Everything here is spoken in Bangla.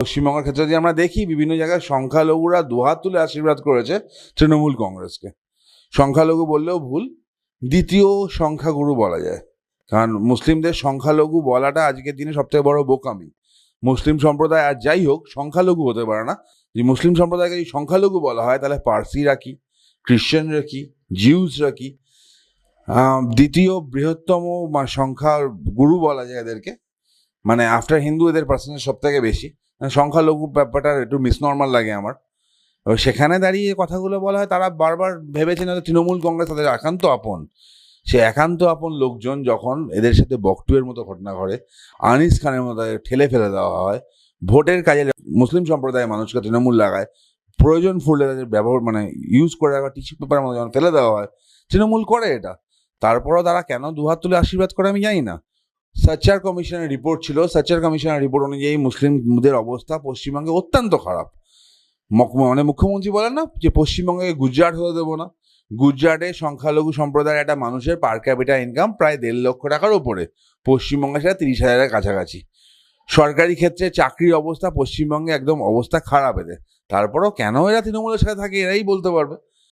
পশ্চিমবঙ্গের ক্ষেত্রে যদি আমরা দেখি, বিভিন্ন জায়গায় সংখ্যালঘুরা দুহাত তুলে আশীর্বাদ করেছে তৃণমূল কংগ্রেসকে। সংখ্যালঘু বললেও ভুল, দ্বিতীয় সংখ্যাগুরু বলা যায়। কারণ মুসলিমদের সংখ্যালঘু বলাটা আজকের দিনে সবথেকে বড় বোকামি। মুসলিম সম্প্রদায় আর যাই হোক, সংখ্যালঘু হতে পারে না। যদি মুসলিম সম্প্রদায়কে যদি সংখ্যালঘু বলা হয়, তাহলে পার্সিরা কি? খ্রিশ্চানরা কি? জিউসরা কি? দ্বিতীয় বৃহত্তম সংখ্যার গুরু বলা যায় এদেরকে। মানে আফটার হিন্দু এদের পার্সেন্টেজ সব থেকে বেশি। সংখ্যালঘু ব্যাপারটা একটু মিসনর্মাল লাগে আমার। সেখানে দাঁড়িয়ে কথাগুলো বলা হয়, তারা বারবার ভেবেছেন হয়তো তৃণমূল কংগ্রেস তাদের একান্ত আপন। সে একান্ত আপন লোকজন যখন এদের সাথে বকটুয়ের মতো ঘটনা ঘটে, আনিস খানের মতো ঠেলে ফেলে দেওয়া হয়, ভোটের কাজে মুসলিম সম্প্রদায়ের মানুষকে তৃণমূল লাগায়, প্রয়োজন ফুললে তাদের ব্যবহার মানে ইউজ করে রাখা টিস্যু পেপারের মতো যখন ফেলে দেওয়া হয়, তৃণমূল করে এটা। তারপরও তারা কেন দুহাত তুলে আশীর্বাদ করে আমি জানি না। সাচ্চার কমিশনের রিপোর্ট ছিল। সাচ্চার কমিশনের রিপোর্ট অনুযায়ী মুসলিমদের অবস্থা পশ্চিমবঙ্গে অত্যন্ত খারাপ। মানে মুখ্যমন্ত্রী বলেন না যে পশ্চিমবঙ্গে গুজরাট হতে দেবো না। গুজরাটে সংখ্যালঘু সম্প্রদায়ের একটা মানুষের পার ক্যাপিটা ইনকাম প্রায় দেড় লক্ষ টাকার ওপরে পশ্চিমবঙ্গে সেটা তিরিশ হাজারের কাছাকাছি। সরকারি ক্ষেত্রে চাকরির অবস্থা পশ্চিমবঙ্গে একদম অবস্থা খারাপ এদের। তারপরও কেন এরা তৃণমূলের সাথে থাকে এরাই বলতে পারবে।